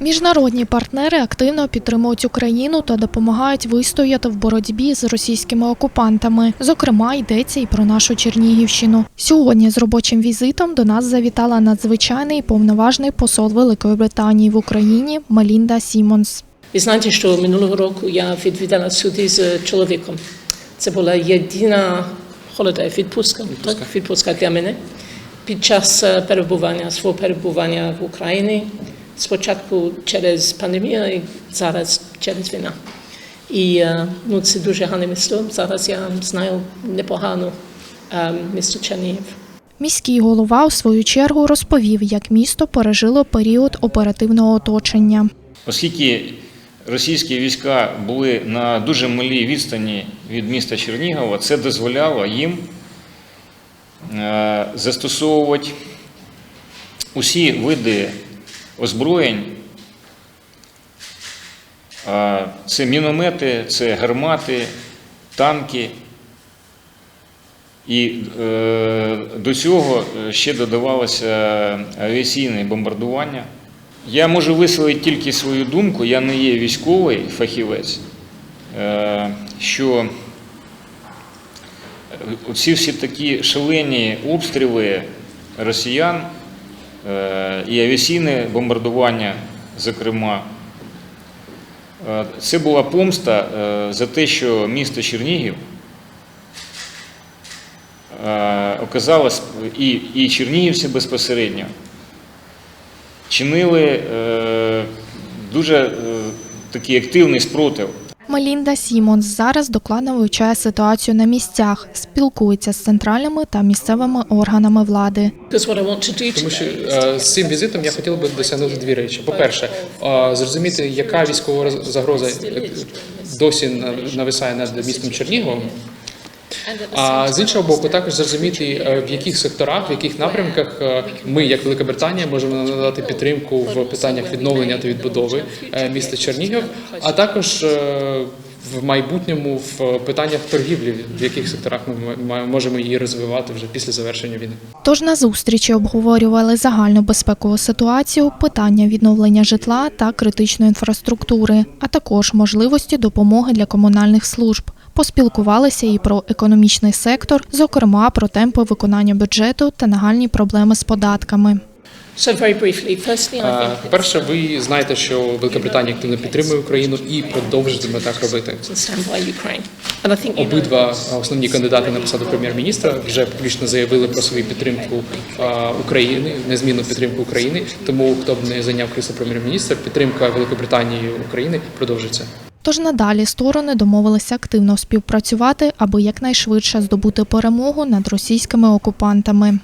Міжнародні партнери активно підтримують Україну та допомагають вистояти в боротьбі з російськими окупантами. Зокрема, йдеться і про нашу Чернігівщину. Сьогодні з робочим візитом до нас завітала надзвичайний повноважний посол Великої Британії в Україні Мелінда Сімонс. Ви знаєте, що минулого року я відвідала сюди з чоловіком. Це була єдина холодай відпустка, так, відпустка для мене. Під час е, перебування, свого перебування в Україні, спочатку через пандемію, і зараз через війна. І е, ну, це дуже гарне місто. Зараз я знаю непогано е, місто Чернігів. Міський голова у свою чергу розповів, як місто пережило період оперативного оточення. Оскільки російські війська були на дуже малій відстані від міста Чернігова, це дозволяло їм е, застосовувати усі види озброєнь. Е, Це міномети, це гармати, танки. І е, до цього ще додавалося авіаційне бомбардування. Я можу висловити тільки свою думку, я не є військовий фахівець, е, що ці всі такі шалені обстріли росіян е, і авіаційне бомбардування, зокрема, е, це була помста е, за те, що місто Чернігів е, оказалось і, і чернігівці безпосередньо чинили е, дуже е, такий активний спротив. Мелінда Сімонс зараз докладно вивчає ситуацію на місцях, спілкується з центральними та місцевими органами влади. Тому що е, з цим візитом я хотів би досягнути дві речі. По-перше, е, зрозуміти, яка військова роз- загроза е, досі на- нависає над містом Черніговом. А з іншого боку, також зрозуміти, е, в яких секторах, в яких напрямках е, ми, як Велика Британія, можемо надати підтримку в питаннях відновлення та відбудови е, міста Чернігів, а також в майбутньому в питаннях торгівлі, в яких секторах ми можемо її розвивати вже після завершення війни. Тож на зустрічі обговорювали загальну безпекову ситуацію, питання відновлення житла та критичної інфраструктури, а також можливості допомоги для комунальних служб. Поспілкувалися і про економічний сектор, зокрема про темпи виконання бюджету та нагальні проблеми з податками. Е, По-перше, ви знаєте, що Велика Британія активно підтримує Україну і продовжитиме так робити. Обидва основні кандидати на посаду прем'єр-міністра вже публічно заявили про свою підтримку України, незмінну підтримку України. Тому хто б не зайняв крісло прем'єр-міністра, підтримка Великої Британії і України продовжиться. Тож надалі сторони домовилися активно співпрацювати, аби якнайшвидше здобути перемогу над російськими окупантами.